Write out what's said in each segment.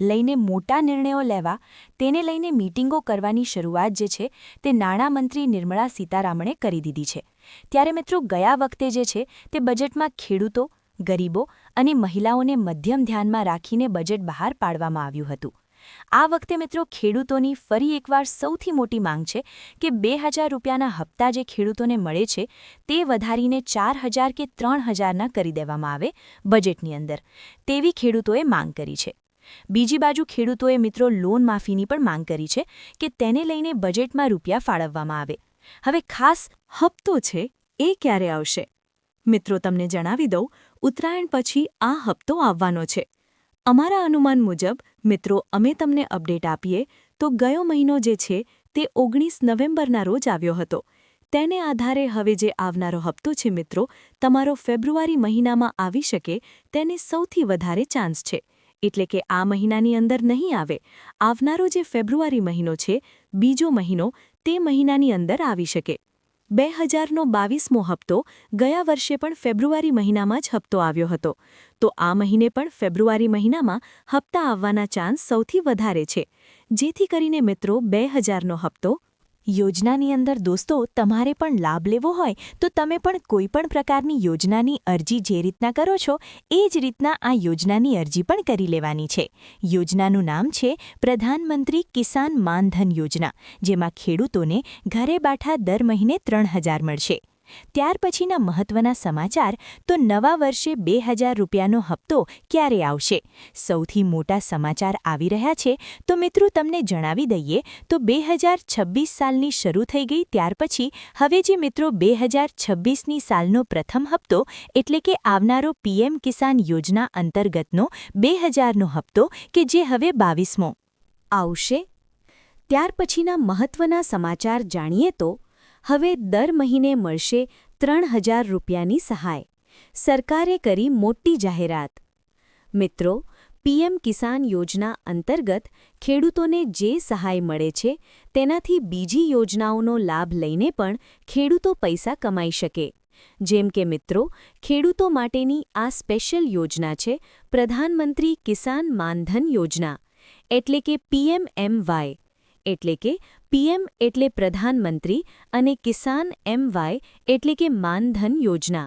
લઈને મોટા નિર્ણયો લેવા, તેને લઈને મીટિંગો કરવાની શરૂઆત જે છે, તે નાણામંત્રી નિર્મળા સીતારામણે કરી દીધી છે. ત્યારે મિત્રો ગયા વખતે જે છે, તે બજેટમાં ખેડૂતો, ગરીબો અને મહિલાઓને મધ્યમ ધ્યાનમાં રાખીને બજેટ બહાર પાડવામાં આવ્યું હતું. આ વખતે મિત્રો ખેડૂતોની ફરી એકવાર સૌથી મોટી માંગ છે કે બે હજાર રૂપિયાના હપ્તા જે ખેડૂતોને મળે છે, તે વધારીને ચાર હજાર કે ત્રણ હજારના કરી દેવામાં આવે બજેટની અંદર. તેવી ખેડૂતોએ માંગ કરી છે. બીજી બાજુ ખેડૂતોએ મિત્રો લોન માફીની પણ માંગ કરી છે કે તેને લઈને બજેટમાં રૂપિયા ફાળવવામાં આવે. હવે ખાસ હપ્તો છે એ ક્યારે આવશે? મિત્રો, તમને જણાવી દઉં, ઉત્તરાયણ પછી આ હપ્તો આવવાનો છે. અમારા અનુમાન મુજબ, મિત્રો, અમે તમને અપડેટ આપીએ તો ગયો મહિનો જે છે તે ઓગણીસ નવેમ્બરના રોજ આવ્યો હતો. તેને આધારે હવે જે આવનારો હપ્તો છે મિત્રો, તમારો ફેબ્રુઆરી મહિનામાં આવી શકે, તેને સૌથી વધારે ચાન્સ છે. એટલે કે આ મહિનાની અંદર નહીં આવે. આવનારો જે ફેબ્રુઆરી મહિનો છે, બીજો મહિનો તે મહિનાની અંદર આવી શકે. બે હજારનો બાવીસમો હપ્તો ગયા વર્ષે પણ ફેબ્રુઆરી મહિનામાં જ હપ્તો આવ્યો હતો. તો આ મહિને પણ ફેબ્રુઆરી મહિનામાં હપ્તા આવવાના ચાન્સ સૌથી વધારે છે. જેથી કરીને મિત્રો, બે હજારનો હપ્તો યોજનાની અંદર દોસ્તો, તમારે પણ લાભ લેવો હોય, તો તમે પણ કોઈપણ પ્રકારની યોજનાની અરજી જે રીતના કરો છો, એ જ રીતના આ યોજનાની અરજી પણ કરી લેવાની છે. યોજનાનું નામ છે પ્રધાનમંત્રી કિસાન માનધન યોજના, જેમાં ખેડૂતોને ઘરે બાઠા દર મહિને ત્રણ હજાર મળશે. ત્યાર પછીના મહત્વના સમાચાર તો નવા વર્ષે બે હજાર રૂપિયાનો હપ્તો ક્યારે આવશે? સૌથી મોટા સમાચાર આવી રહ્યા છે તો મિત્રો તમને જણાવી દઈએ તો બે હજાર છવ્વીસ સાલની શરૂ થઈ ગઈ ત્યાર પછી હવે જે મિત્રો બે હજાર છવ્વીસની સાલનો પ્રથમ હપ્તો એટલે કે આવનારો પીએમ કિસાન યોજના અંતર્ગતનો બે હજારનો હપ્તો કે જે હવે બાવીસમો આવશે? ત્યાર પછીના મહત્વના સમાચાર જાણીએ તો હવે દર મહિને મળશે ત્રણ હજાર રૂપિયાની સહાય. સરકારે કરી મોટી જાહેરાત. મિત્રો, પીએમ કિસાન યોજના અંતર્ગત ખેડૂતોને જે સહાય મળે છે, તેનાથી બીજી યોજનાઓનો લાભ લઈને પણ ખેડૂતો પૈસા કમાઈ શકે. જેમ કે મિત્રો, ખેડૂતો માટેની આ સ્પેશિયલ યોજના છે પ્રધાનમંત્રી કિસાન માનધન યોજના. એટલે કે પીએમએમવાય. એટલે કે પીએમ એટલે પ્રધાનમંત્રી અને કિસાન એમવાય એટલે કે માનધન યોજના.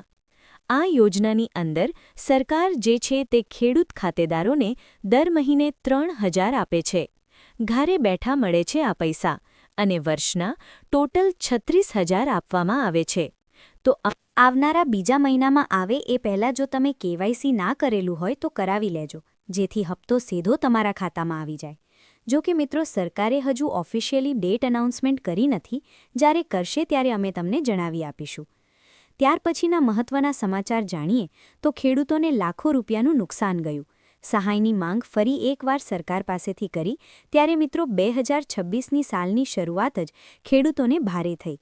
આ યોજનાની અંદર સરકાર જે છે તે ખેડૂત ખાતેદારોને દર મહિને ત્રણ હજાર આપે છે. ઘરે બેઠા મળે છે આ પૈસા અને વર્ષના ટોટલ છત્રીસ હજાર આપવામાં આવે છે. તો આવનારા બીજા મહિનામાં આવે એ પહેલાં જો તમે કેવાયસી ના કરેલું હોય તો કરાવી લેજો, જેથી હપ્તો સીધો તમારા ખાતામાં આવી જાય. જો કે મિત્રો, સરકારે હજુ ઓફિશિયલી ડેટ અનાઉન્સમેન્ટ કરી નથી. જ્યારે કરશે ત્યારે અમે તમને જણાવી આપીશું. ત્યાર પછીના મહત્વના સમાચાર જાણીએ તો ખેડૂતોને લાખો રૂપિયાનું નુકસાન ગયું. સહાયની માંગ ફરી એકવાર સરકાર પાસેથી કરી, ત્યારે મિત્રો બે હજાર છવ્વીસની સાલની શરૂઆત જ ખેડૂતોને ભારે થઈ.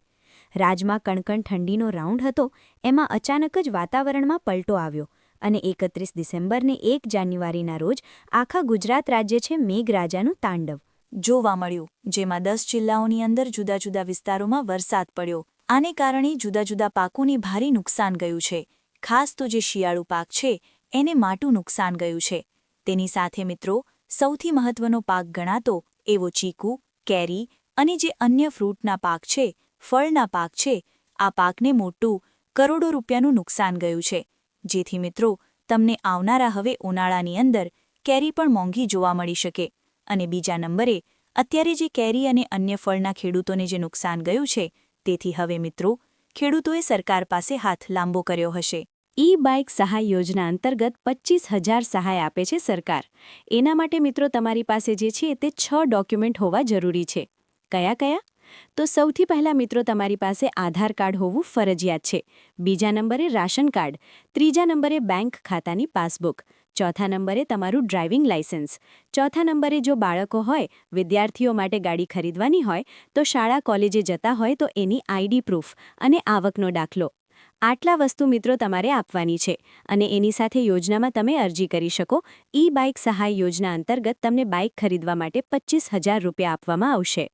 રાજમાં કણકણ ઠંડીનો રાઉન્ડ હતો, એમાં અચાનક જ વાતાવરણમાં પલટો આવ્યો. અને એકત્રીસ ડિસેમ્બરને એક જાન્યુઆરીના રોજ આખા ગુજરાત રાજ્ય છે મેઘરાજાનું તાંડવ. જોવા મળ્યું, જેમાં દસ જિલ્લાઓની અંદર જુદા જુદા વિસ્તારોમાં વરસાદ પડ્યો. આને કારણે જુદા જુદા પાકોને ભારે નુકસાન ગયું છે. ખાસ તો જે શિયાળુ પાક છે, એને માટું નુકસાન ગયું છે. તેની સાથે મિત્રો, સૌથી મહત્વનો પાક ગણાતો એવો ચીકુ, કેરી અને જે અન્ય ફ્રૂટના પાક છે, ફળના પાક છે, આ પાકને મોટું કરોડો રૂપિયાનું નુકસાન ગયું છે. જેથી મિત્રો, તમને આવનારા હવે ઉનાળાની અંદર કેરી પણ મોંઘી જોવા મળી શકે. અને બીજા નંબરે, અત્યારે જે કેરી અને અન્ય ફળના ખેડૂતોને જે નુકસાન ગયું છે, તેથી હવે મિત્રો, ખેડૂતોએ સરકાર પાસે હાથ લાંબો કર્યો હશે. ઈ બાઇક સહાય યોજના અંતર્ગત પચીસ હજાર સહાય આપે છે સરકાર. એના માટે મિત્રો તમારી પાસે જે છે તે છ ડોક્યુમેન્ટ હોવા જરૂરી છે. કયા કયા? તો સૌથી પહેલાં મિત્રો તમારી પાસે આધાર કાર્ડ હોવું ફરજિયાત છે. બીજા નંબરે રાશન કાર્ડ, ત્રીજા નંબરે બેંક ખાતાની પાસબુક, ચોથા નંબરે તમારું ડ્રાઇવિંગ લાઇસન્સ. ચોથા નંબરે જો બાળકો હોય, વિદ્યાર્થીઓ માટે ગાડી ખરીદવાની હોય, તો શાળા, કોલેજે જતા હોય તો એની આઈડી પ્રૂફ અને આવકનો દાખલો. આટલા વસ્તુ મિત્રો તમારે આપવાની છે અને એની સાથે યોજનામાં તમે અરજી કરી શકો. ઈ બાઇક સહાય યોજના અંતર્ગત તમને બાઇક ખરીદવા માટે પચીસ રૂપિયા આપવામાં આવશે.